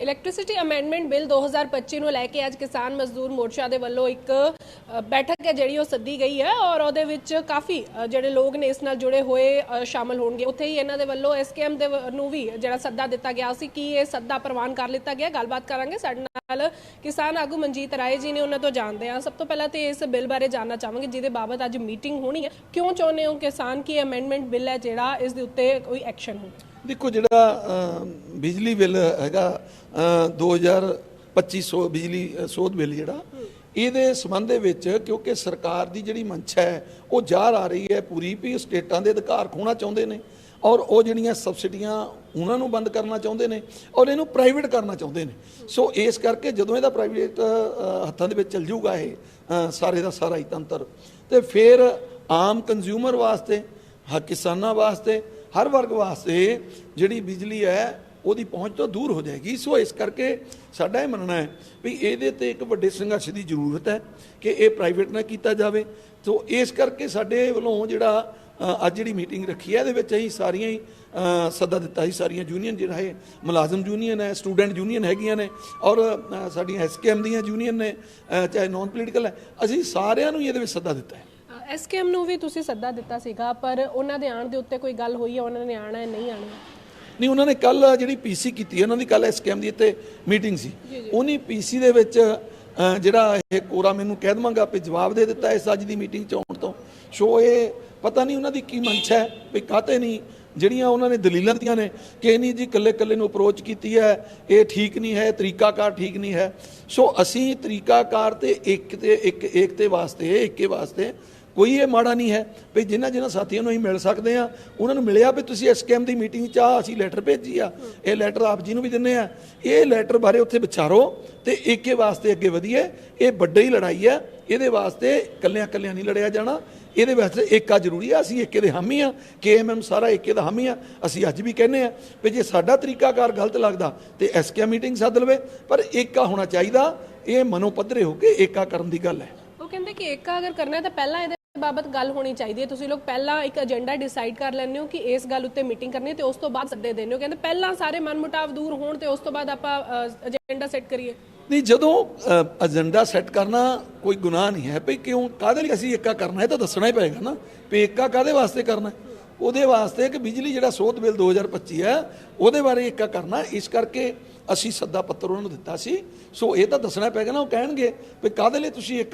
Electricity amendment bill 2025 ਨੂੰ ਲੈ ਕੇ ਅੱਜ ਕਿਸਾਨ ਮਜ਼ਦੂਰ ਮੋਰਚਾ ਦੇ ਵੱਲੋਂ ਇੱਕ ਬੈਠਕ ਹੈ ਜਿਹੜੀ ਉਹ ਸੱਦੀ ਗਈ ਹੈ ਔਰ ਉਹਦੇ ਵਿੱਚ ਕਾਫੀ ਜਿਹੜੇ ਲੋਕ ਨੇ ਇਸ ਨਾਲ ਜੁੜੇ ਹੋਏ ਅ, ਸ਼ਾਮਲ ਹੋਣਗੇ। ਉੱਥੇ ਹੀ ਇਹਨਾਂ ਦੇ ਵੱਲੋਂ ਐਸਕੇਐਮ ਦੇ ਨੂੰ ਵੀ ਜਿਹੜਾ ਸੱਦਾ ਦਿੱਤਾ ਗਿਆ ਸੀ ਕਿ ਇਹ ਸੱਦਾ ਪ੍ਰਵਾਨ ਕਰ ਲਿੱਤਾ ਗਿਆ। ਗੱਲਬਾਤ ਕਰਾਂਗੇ ਸਾਡੇ ਨਾਲ ਕਿਸਾਨ ਆਗੂ ਮਨਜੀਤ ਰਾਏ ਜੀ ਨੇ ਉਹਨਾਂ ਤੋਂ ਜਾਣਦੇ ਹਾਂ। ਸਭ ਤੋਂ ਪਹਿਲਾਂ ਤੇ ਇਸ ਬਿੱਲ ਬਾਰੇ ਜਾਣਨਾ ਚਾਹਾਂਗੇ ਜਿਹਦੇ ਬਾਬਤ ਅੱਜ ਮੀਟਿੰਗ ਹੋਣੀ ਹੈ। ਕਿਉਂ ਚਾਹੁੰਦੇ ਹੋ ਕਿਸਾਨ ਕੀ ਅਮੈਂਡਮੈਂਟ ਬਿੱਲ ਹੈ ਜਿਹੜਾ ਇਸ ਦੇ ਉੱਤੇ ਕੋਈ ਐਕਸ਼ਨ ਹੋਵੇ? ਦੇਖੋ ਜਿਹੜਾ ਬਿਜਲੀ ਬਿੱਲ ਹੈਗਾ ਅ, 2025 ਸੋ ਬਿਜਲੀ ਸੋਧ ਬਿੱਲ ਜਿਹੜਾ ਇਹਦੇ ਸੰਬੰਧ ਦੇ ਵਿੱਚ ਕਿਉਂਕਿ ਸਰਕਾਰ ਦੀ ਜਿਹੜੀ ਮੰਸ਼ਾ ਹੈ ਉਹ ਜ਼ਾਹਰ ਆ ਰਹੀ ਹੈ ਪੂਰੀ ਵੀ ਸਟੇਟਾਂ ਦੇ ਅਧਿਕਾਰ ਖੋਣਾ ਚਾਹੁੰਦੇ ਨੇ ਔਰ ਉਹ ਜਿਹੜੀਆਂ ਸਬਸਿਡੀਆਂ ਉਹਨਾਂ ਨੂੰ ਬੰਦ ਕਰਨਾ ਚਾਹੁੰਦੇ ਨੇ ਔਰ ਇਹਨੂੰ ਪ੍ਰਾਈਵੇਟ ਕਰਨਾ ਚਾਹੁੰਦੇ ਨੇ। ਸੋ ਇਸ ਕਰਕੇ ਜਦੋਂ ਇਹਦਾ ਪ੍ਰਾਈਵੇਟ ਹੱਥਾਂ ਦੇ ਵਿੱਚ ਚੱਲ ਜਾਊਗਾ ਇਹ ਸਾਰੇ ਦਾ ਸਾਰਾ ਹੀ ਤੰਤਰ ਤੇ ਫਿਰ ਆਮ ਕੰਜ਼ਿਊਮਰ ਵਾਸਤੇ ਹ ਕਿਸਾਨਾਂ ਵਾਸਤੇ ਹਰ ਵਰਗ ਵਾਸਤੇ ਜਿਹੜੀ ਬਿਜਲੀ ਹੈ ਉਹਦੀ ਪਹੁੰਚ ਤੋਂ ਦੂਰ ਹੋ ਜਾਏਗੀ। ਸੋ ਇਸ ਕਰਕੇ ਸਾਡਾ ਇਹ ਮੰਨਣਾ ਹੈ ਵੀ ਇਹਦੇ ਤੇ ਇੱਕ ਵੱਡੇ ਸੰਘਰਸ਼ ਦੀ ਜ਼ਰੂਰਤ ਹੈ ਕਿ ਇਹ ਪ੍ਰਾਈਵੇਟ ਨਾ ਕੀਤਾ ਜਾਵੇ। ਸੋ ਇਸ ਕਰਕੇ ਸਾਡੇ ਵੱਲੋਂ ਜਿਹੜਾ ਅੱਜ ਜਿਹੜੀ ਮੀਟਿੰਗ ਰੱਖੀ ਹੈ ਇਹਦੇ ਵਿੱਚ ਅਸੀਂ ਸਾਰੀਆਂ ਹੀ ਸੱਦਾ ਦਿੱਤਾ ਸੀ। ਸਾਰੀਆਂ ਯੂਨੀਅਨ ਜਿਹੜਾ ਹੈ ਮੁਲਾਜ਼ਮ ਯੂਨੀਅਨ ਹੈ ਸਟੂਡੈਂਟ ਯੂਨੀਅਨ ਹੈਗੀਆਂ ਨੇ ਔਰ ਅ, ਸਾਡੀਆਂ ਐਸਕੇਐਮ ਦੀਆਂ ਯੂਨੀਅਨ ਨੇ ਚਾਹੇ ਨਾਨ ਪੋਲੀਟੀਕਲ ਹੈ ਅਸੀਂ ਸਾਰਿਆਂ ਨੂੰ ਹੀ ਇਹਦੇ ਵਿੱਚ ਸੱਦਾ ਦਿੱਤਾ ਹੈ। ਐਸਕੇਐਮ ਨੂੰ ਵੀ ਤੁਸੀਂ ਸੱਦਾ ਦਿੱਤਾ ਸੀਗਾ ਪਰ ਉਹਨਾਂ ਦੇ ਆਣ ਦੇ ਉੱਤੇ ਕੋਈ ਗੱਲ ਹੋਈ ਹੈ ਉਹਨਾਂ ਨੇ ਆਣਾ ਹੈ ਨਹੀਂ ਆਣਾ ਨਹੀਂ ਉਹਨਾਂ ਨੇ ਕੱਲ ਜਿਹੜੀ ਪੀਸੀ ਕੀਤੀ ਹੈ, ਉਹਨਾਂ ਦੀ ਕੱਲ ਸਕੈਮ ਦੀ ਇੱਥੇ ਮੀਟਿੰਗ ਸੀ। ਉਹਨੀ ਪੀਸੀ ਦੇ ਵਿੱਚ ਜਿਹੜਾ ਇਹ ਕੋਰਾ ਮੈਨੂੰ ਕਹਿ ਦਵਾਂਗਾ ਵੀ ਜਵਾਬ ਦੇ ਦਿੱਤਾ ਇਸ ਅੱਜ ਦੀ ਮੀਟਿੰਗ ਚ ਆਉਣ ਤੋਂ। ਸੋ ਇਹ ਪਤਾ ਨਹੀਂ ਉਹਨਾਂ ਦੀ ਕੀ ਮਨਸ਼ਾ ਹੈ ਵੀ ਕਾਤੇ ਨਹੀਂ ਜਿਹੜੀਆਂ ਉਹਨਾਂ ਨੇ ਦਲੀਲਾਂ ਦਿੱਤੀਆਂ ਨੇ ਕਿ ਨਹੀਂ ਜੀ ਕੱਲੇ ਕੱਲੇ ਨੂੰ ਅਪਰੋਚ ਕੀਤੀ ਹੈ ਇਹ ਠੀਕ ਨਹੀਂ ਹੈ ਤਰੀਕਾਕਾਰ ਠੀਕ ਨਹੀਂ ਹੈ। ਸੋ ਅਸੀਂ ਤਰੀਕਾਕਾਰ ਤੇ ਇੱਕ ਤੇ ਇੱਕ ਏਕਤੇ ਵਾਸਤੇ ਏਕੇ ਵਾਸਤੇ ਕੋਈ ਇਹ ਮਾੜਾ ਨਹੀਂ ਹੈ ਵੀ ਜਿਨ੍ਹਾਂ ਜਿਨ੍ਹਾਂ ਸਾਥੀਆਂ ਨੂੰ ਅਸੀਂ ਮਿਲ ਸਕਦੇ ਆ ਉਹਨਾਂ ਨੂੰ ਮਿਲਿਆ ਵੀ ਤੁਸੀਂ ਇਸ ਕੈਮ ਦੀ ਮੀਟਿੰਗ 'ਚ ਆ, ਅਸੀਂ ਲੈਟਰ ਭੇਜੀ ਆ। ਇਹ ਲੈਟਰ ਆਪ ਜੀ ਨੂੰ ਵੀ ਦਿੰਨੇ ਆ। ਇਹ ਲੈਟਰ ਬਾਰੇ ਉੱਥੇ ਵਿਚਾਰੋ ਤੇ ਏਕੇ ਵਾਸਤੇ ਅੱਗੇ ਵਧੀਏ, ਇਹ ਵੱਡੀ ਲੜਾਈ ਹੈ, ਇਹਦੇ ਵਾਸਤੇ ਕੱਲਿਆਂ ਕੱਲਿਆਂ ਨਹੀਂ ਲੜਿਆ ਜਾਣਾ। ਇਹਦੇ ਵਾਸਤੇ ਏਕਾ ਜ਼ਰੂਰੀ ਆ, ਅਸੀਂ ਏਕੇ ਦੇ ਹਾਮੀ ਆ ਕੇਐਮਐਮ ਸਾਰਾ ਏਕੇ ਦਾ ਹਾਮੀ ਆ। ਅਸੀਂ ਅੱਜ ਵੀ ਕਹਿੰਨੇ ਆ ਵੀ ਜੇ ਸਾਡਾ ਤਰੀਕਾਕਾਰ ਗਲਤ ਲੱਗਦਾ ਤੇ ਐਸਕੇ ਮੀਟਿੰਗ ਸੱਦ ਲਵੇ, ਪਰ ਏਕਾ ਹੋਣਾ ਚਾਹੀਦਾ, ਇਹ ਮਨੋ ਪੱਧਰੇ ਹੋ ਕੇ ਏਕਾ ਕਰਨ ਦੀ ਗੱਲ ਹੈ। ਉਹ ਕਹਿੰਦੇ ਕਿ ਏਕਾ ਅਗਰ ਕਰਨਾ ਤਾਂ ਪਹਿਲਾਂ ਇਹਦੇ ਬਾਬਤ ਗੱਲ ਹੋਣੀ ਚਾਹੀਦੀ ਹੈ। ਤੁਸੀਂ ਲੋਕ ਪਹਿਲਾਂ ਇੱਕ ਏਜੰਡਾ ਡਿਸਾਈਡ ਕਰ ਲੈਂਦੇ ਹੋ ਕਿ ਇਸ ਗੱਲ ਉੱਤੇ ਮੀਟਿੰਗ ਕਰਨੀ ਤੇ ਉਸ ਤੋਂ ਬਾਅਦ ਸੱਦੇ ਦੇਣੇ ਹੋ। ਕਹਿੰਦੇ ਪਹਿਲਾਂ ਸਾਰੇ ਮਨਮੁਟਾਵ ਦੂਰ ਹੋਣ ਤੇ ਉਸ ਤੋਂ ਬਾਅਦ ਆਪਾਂ ਏਜੰਡਾ ਸੈੱਟ ਕਰੀਏ। ਨਹੀਂ, ਜਦੋਂ ਏਜੰਡਾ ਸੈੱਟ ਕਰਨਾ ਕੋਈ ਗੁਨਾਹ ਨਹੀਂ ਹੈ। ਵੀ ਕਿਉਂ? ਕਾਹਦੇ ਲਈ ਅਸੀਂ ਏਕਾ ਕਰਨਾ ਹੈ? ਤਾਂ ਦੱਸਣਾ ਹੀ ਪਏਗਾ ਨਾ ਵੀ ਏਕਾ ਕਾਹਦੇ ਵਾਸਤੇ ਕਰਨਾ ਉਹਦੇ ਵਾਸਤੇ ਕਿ ਬਿਜਲੀ ਜਿਹੜਾ ਸੋਧ ਬਿੱਲ 2025 ਹੈ, ਉਹਦੇ ਬਾਰੇ ਏਕਾ ਕਰਨਾ ਇਸ ਕਰਕੇ ਅਸੀਂ ਸੱਦਾ ਪੱਤਰ ਉਹਨਾਂ ਨੂੰ ਦਿੱਤਾ ਸੀ। ਸੋ ਇਹ ਤਾਂ ਦੱਸਣਾ ਪਏਗਾ ਨਾ ਉਹ ਕਹਿਣਗੇ ਵੀ ਕਾਹਦੇ ਲਈ ਤੁਸੀਂ ਅ,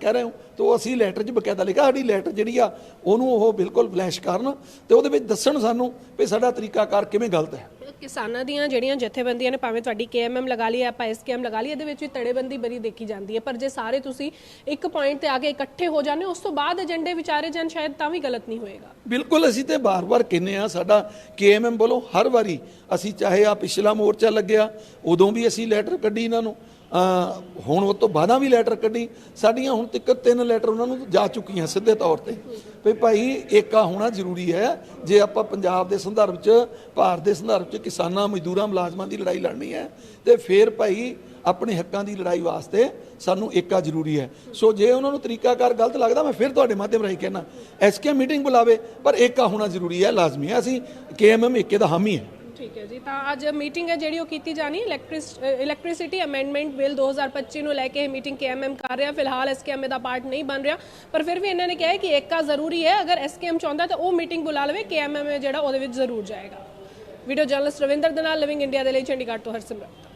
ਕਹਿ ਰਹੇ ਹੋ? ਤੇ ਉਹ ਅਸੀਂ ਲੈਟਰ 'ਚ ਬਕਾਇਦਾ ਲਿਖਿਆ ਸਾਡੀ ਲੈਟਰ ਜਿਹੜੀ ਆ ਉਹਨੂੰ ਉਹ ਬਿਲਕੁਲ ਫਲੈਸ਼ ਕਰਨ ਤੇ ਉਹਦੇ ਵਿੱਚ ਦੱਸਣ ਸਾਨੂੰ ਵੀ ਸਾਡਾ ਤਰੀਕਾਕਾਰ ਕਿਵੇਂ ਗਲਤ ਹੈ। ਕਿਸਾਨਾਂ ਦੀਆਂ ਜਿਹੜੀਆਂ ਜਥੇਬੰਦੀਆਂ ਨੇ ਭਾਵੇਂ ਤੁਹਾਡੀ ਕੇਐਮਐਮ ਲਗਾ ਲਈ ਆਪਾਂ ਐਸਕੇਐਮ ਲਗਾ ਲਈ ਇਹਦੇ ਵਿੱਚ ਵੀ ਤੜੇਬੰਦੀ ਬਰੀ ਦੇਖੀ ਜਾਂਦੀ ਹੈ। ਪਰ ਜੇ ਸਾਰੇ ਤੁਸੀਂ ਇੱਕ ਪੁਆਇੰਟ ਤੇ ਆ ਕੇ ਇਕੱਠੇ ਹੋ ਜਾਂਦੇ ਉਸ ਤੋਂ ਬਾਅਦ ਏਜੰਡੇ ਵਿਚਾਰੇ ਜਾਣ ਸ਼ਾਇਦ ਤਾਂ ਵੀ ਗਲਤ ਨਹੀਂ ਹੋਏਗਾ। ਬਿਲਕੁਲ ਅਸੀਂ ਤੇ ਬਾਰ-ਬਾਰ ਕਹਿੰਨੇ ਆ ਸਾਡਾ ਕੇਐਮਐਮ ਵੱਲੋਂ ਹਰ ਵਾਰੀ ਅਸੀਂ ਚਾਹੇ ਆ ਪਿਛਲਾ ਮੋਰਚਾ ਲੱਗਿਆ ਉਦੋਂ ਵੀ ਅਸੀਂ ਲੈਟਰ ਕੱਢੀ ਇਹਨਾਂ ਨੂੰ। ਹੁਣ ਉਹ ਤੋਂ ਬਾਅਦਾਂ ਵੀ ਲੈਟਰ ਕੱਢੀ। ਸਾਡੀਆਂ ਹੁਣ ਤੱਕ ਤਿੰਨ ਲੈਟਰ ਉਹਨਾਂ ਨੂੰ ਜਾ ਚੁੱਕੀਆਂ ਸਿੱਧੇ ਤੌਰ ਤੇ। ਵੀ ਭਾਈ, ਏਕਾ ਹੋਣਾ ਜ਼ਰੂਰੀ ਹੈ। ਜੇ ਆਪਾਂ ਪੰਜਾਬ ਦੇ ਸੰਦਰਭ 'ਚ, ਭਾਰਤ ਦੇ ਸੰਦਰਭ 'ਚ ਕਿਸਾਨਾਂ, ਮਜ਼ਦੂਰਾਂ, ਮੁਲਾਜ਼ਮਾਂ ਦੀ ਲੜਾਈ ਲੜਨੀ ਹੈ, ਤੇ ਫਿਰ ਭਾਈ ਆਪਣੇ ਹੱਕਾਂ ਦੀ ਲੜਾਈ ਵਾਸਤੇ ਸਾਨੂੰ ਏਕਾ ਜ਼ਰੂਰੀ ਹੈ। ਸੋ ਜੇ ਉਹਨਾਂ ਨੂੰ ਤਰੀਕਾਕਾਰ ਗਲਤ ਲੱਗਦਾ, ਮੈਂ ਫਿਰ ਤੁਹਾਡੇ ਮਾਧਿਅਮ ਰਾਹੀਂ ਕਹਿਣਾ ਐਸਕੇ ਮੀਟਿੰਗ ਬੁਲਾਵੇ, ਪਰ ਏਕਾ ਹੋਣਾ ਜ਼ਰੂਰੀ ਹੈ, ਲਾਜ਼ਮੀ ਹੈ। ਅਸੀਂ ਕੇਐਮਐਮ ਏਕੇ ਦਾ ਹਾਮੀ ਹੈ। ਠੀਕ ਹੈ ਜੀ। ਤਾਂ ਅੱਜ ਮੀਟਿੰਗ ਹੈ ਜਿਹੜੀ ਉਹ ਕੀਤੀ ਜਾਣੀ ਇਲੈਕਟ੍ਰਿਸਿਟੀ ਅਮੈਂਡਮੈਂਟ ਬਿੱਲ 2025 ਨੂੰ ਲੈ ਕੇ ਇਹ ਮੀਟਿੰਗ ਕੇਐਮਐਮ ਕਰ ਰਿਹਾ। ਫਿਲਹਾਲ ਐਸਕੇਐਮ ਦਾ ਪਾਰਟ ਨਹੀਂ ਬਣ ਰਿਹਾ। ਪਰ ਫਿਰ ਵੀ ਇਹਨਾਂ ਨੇ ਕਿਹਾ ਕਿ ਏਕਾ ਜ਼ਰੂਰੀ ਹੈ। ਅਗਰ ਐਸਕੇਐਮ ਚਾਹੁੰਦਾ ਤਾਂ ਉਹ ਮੀਟਿੰਗ ਬੁਲਾ ਲਵੇ। ਕੇਐਮਐਮ ਜਿਹੜਾ ਉਹਦੇ ਵਿੱਚ ਜ਼ਰੂਰ ਜਾਏਗਾ। ਵੀਡੀਓ ਜਰਨਲਿਸਟ ਰਵਿੰਦਰ ਦੇ ਨਾਲ ਲਿਵਿੰਗ ਇੰਡੀਆ ਦੇ ਲਈ ਚੰਡੀਗੜ੍ਹ ਤੋਂ ਹਰਸਿਮਰਤ।